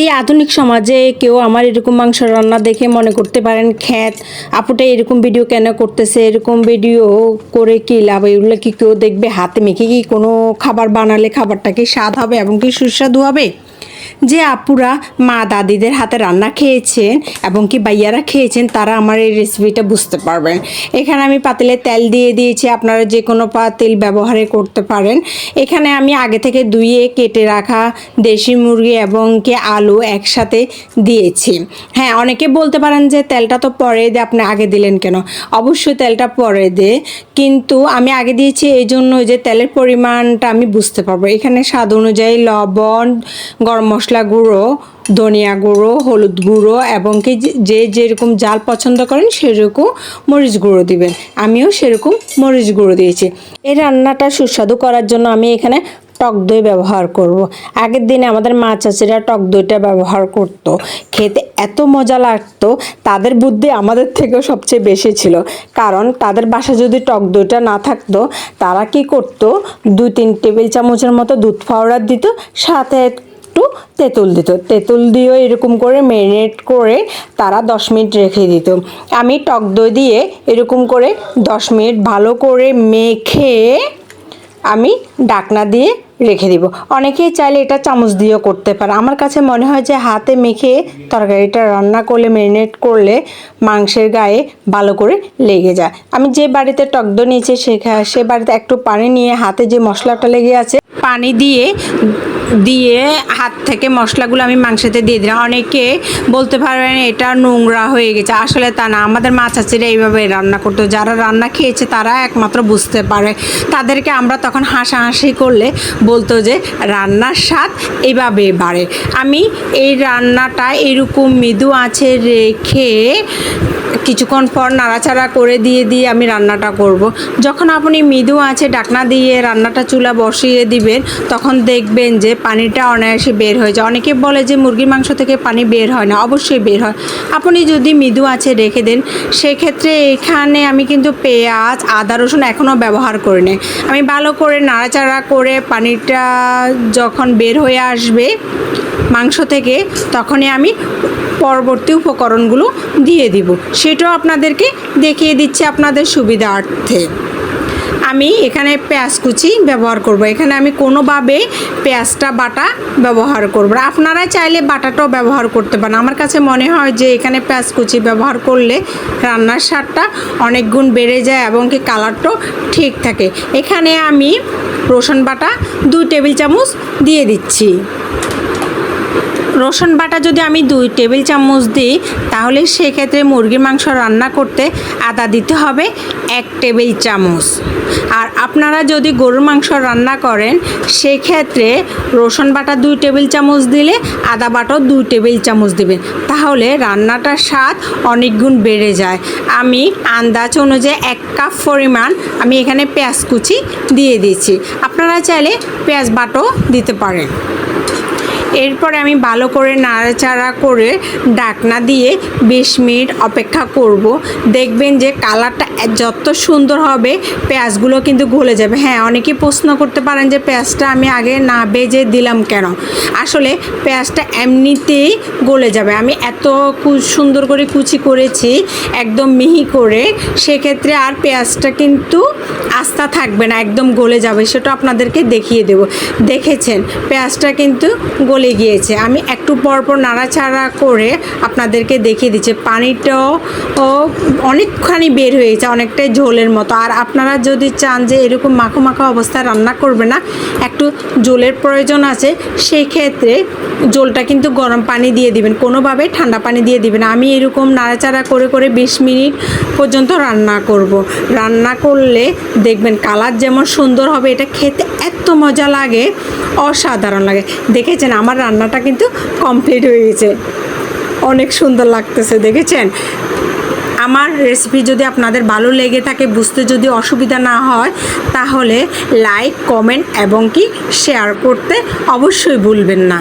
এই আধুনিক সমাজে কেউ আমার এরকম মাংস রান্না দেখে মনে করতে পারেন, খ্যাত, আপুটা এরকম ভিডিও কেন করতেছে? এরকম ভিডিও করে কি লাভ? এগুলো কি কেউ দেখবে? হাতে মেখে কি কোনো খাবার বানালে খাবারটা কি স্বাদ হবে এবং কি সুস্বাদু হবে? যে আপুরা মা দাদিদের হাতে রান্না খেয়েছেন এবং কি বাইয়ারা খেয়েছেন, তারা আমার এই রেসিপিটা বুঝতে পারবেন। এখানে আমি পাতিলে তেল দিয়ে দিয়েছি, আপনারা যে কোনো পাতিল ব্যবহারে করতে পারেন। এখানে আমি আগে থেকে ধুয়ে কেটে রাখা দেশি মুরগি এবং কি আলু একসাথে দিয়েছি। হ্যাঁ অনেকে বলতে পারেন যে তেলটা তো পরে দিয়ে আপনি আগে দিলেন কেন? অবশ্যই তেলটা পরে দে, কিন্তু আমি আগে দিয়েছি এই জন্য যে তেলের পরিমাণটা আমি বুঝতে পারব। এখানে স্বাদ অনুযায়ী লবণ, গরম মশলা গুঁড়ো, ধনিয়া গুঁড়ো, হলুদ গুঁড়ো এবং কি যে- যেরকম জাল পছন্দ করেন সেরকম মরিচ গুঁড়ো দিবেন। আমিও সেরকম মরিচ গুঁড়ো দিয়েছি। এই রান্নাটা সুস্বাদু করার জন্য আমি এখানে টক দই ব্যবহার করব। আগের দিনে আমাদের মা চাচিরা টক দইটা ব্যবহার করতো। খেতে এত মজা লাগতো, তাদের বুদ্ধি আমাদের থেকেও সবচেয়ে বেশি ছিল। কারণ তাদের বাসায় যদি টক দইটা না থাকতো, তারা কি করত? দুই, তিন টেবিল চামচের মতো দুধ পাউডার দিত, সাথে একটু তেঁতুল দিত। তেঁতুল দিয়েও এরকম করে ম্যারিনেট করে তারা দশ মিনিট রেখে দিত। আমি টক দই দিয়ে এরকম করে দশ মিনিট ভালো করে মেখে আমি ডাকনা দিয়ে রেখে দিব। অনেকেই চাইলে এটা চামচ দিয়েও করতে পারে। আমার কাছে মনে হয় যে হাতে মেখে তরকারিটা রান্না করলে ম্যারিনেট করলে মাংসের গায়ে ভালো করে লেগে যায়। আমি যে বাড়িতে টকদো নিয়েছি সেখানে সে বাড়িতে একটু পানি নিয়ে হাতে যে মশলাটা লেগে আছে, পানি দিয়ে দিয়ে হাত থেকে মশলাগুলো আমি মাংসতে দিয়ে দিলাম। অনেকে বলতে পারবেন এটা নোংরা হয়ে গেছে। আসলে তা না। আমাদের মা চাচিরা এইভাবে রান্না করতো। যারা রান্না খেয়েছে তারা একমাত্র বুঝতে পারে। তাদেরকে আমরা তখন হাসাহাসি করলে বলতো যে, রান্নার স্বাদ এভাবে বাড়ে। আমি এই রান্নাটা এরকম মৃদু আছে রেখে কিছুক্ষণ পর নাড়াচাড়া করে দিয়ে দিয়ে আমি রান্নাটা করব। যখন আপনি মৃদু আছে ডাকনা দিয়ে রান্নাটা চুলা বসিয়ে দিবেন, তখন দেখবেন যে পানিটা অনায়াসে বের হয়ে যায়। অনেকে বলে যে মুরগির মাংস থেকে পানি বের হয় না, অবশ্যই বের হয়। আপনি যদি মৃদু আছে রেখে দেন, সেক্ষেত্রে এখানে আমি কিন্তু পেঁয়াজ, আদা, রসুন এখনও ব্যবহার করি না আমি ভালো করে নাড়াচাড়া করে পানিটা যখন বের হয়ে আসবে মাংস থেকে, তখনই আমি পরবর্তী উপকরণগুলো দিয়ে দিব। সেটাও আপনাদেরকে দেখিয়ে দিচ্ছি আপনাদের সুবিধার্থে। আমি এখানে পেঁয়াজ কুচি ব্যবহার করব। এখানে আমি কোনোভাবে পেঁয়াজটা, বাটা ব্যবহার করব। আপনারা চাইলে বাটাটাও ব্যবহার করতে পারেন। আমার কাছে মনে হয় যে এখানে পেঁয়াজ কুচি ব্যবহার করলে রান্নার স্বাদটা অনেক গুণ বেড়ে যায় এবং কি কালারটাও ঠিক থাকে। এখানে আমি রসুন বাটা দুই টেবিল চামচ দিয়ে দিচ্ছি। রসুন বাটা যদি আমি দুই টেবিল চামচ দিই, তাহলে সেক্ষেত্রে মুরগির মাংস রান্না করতে আদা দিতে হবে এক টেবিল চামচ। আর আপনারা যদি গরুর মাংস রান্না করেন, সেক্ষেত্রে রসুন বাটা দুই টেবিল চামচ দিলে আদা বাটাও দুই টেবিল চামচ দেবেন। তাহলে রান্নাটার স্বাদ অনেক গুণ বেড়ে যায়। আমি আন্দাজ অনুযায়ী এক কাপ পরিমাণ আমি এখানে পেঁয়াজ কুচি দিয়ে দিচ্ছি আপনারা চাইলে পেঁয়াজ বাটাও দিতে পারেন। এরপরে আমি ভালো করে নাড়াচাড়া করে ডাকনা দিয়ে বিশ মিনিট অপেক্ষা করব। দেখবেন যে কালারটা যত সুন্দর হবে, পেঁয়াজগুলো কিন্তু গলে যাবে। হ্যাঁ অনেকে প্রশ্ন করতে পারেন যে পেঁয়াজটা আমি আগে না বেজে দিলাম কেন? আসলে পেঁয়াজটা এমনিতেই গলে যাবে। আমি এত সুন্দর করে কুচি করেছি, একদম মিহি করে, সেক্ষেত্রে আর পেঁয়াজটা কিন্তু আস্থা থাকবে না, একদম গলে যাবে। সেটা আপনাদেরকে দেখিয়ে দেব। দেখেছেন, পেঁয়াজটা কিন্তু গলে গিয়েছে। আমি একটু পর পর নাড়াচাড়া করে আপনাদেরকে দেখিয়ে দিচ্ছি। পানিটাও অনেকখানি বের হয়েছে, অনেকটাই ঝোলের মতো। আর আপনারা যদি চান যে এরকম মাখো মাখো অবস্থায় রান্না করবে না, একটু জোলের প্রয়োজন আছে সেই ক্ষেত্রে জোলটা কিন্তু গরম পানি দিয়ে দিবেন। কোনোভাবে ঠান্ডা পানি দিয়ে দিবেন আমি এরকম নাড়াচাড়া করে করে বিশ মিনিট পর্যন্ত রান্না করব। রান্না করলে দেখবেন কালার যেমন সুন্দর হবে, এটা খেতে এত মজা লাগে, অসাধারণ লাগে। দেখেছেন? আমার রান্নাটা কিন্তু কমপ্লিট হয়ে গেছে। অনেক সুন্দর লাগতেছে, দেখেছেন? আমার রেসিপি যদি আপনাদের ভালো লেগে থাকে, বুঝতে যদি অসুবিধা না হয়, তাহলে লাইক কমেন্ট এবং কি শেয়ার করতে অবশ্যই ভুলবেন না।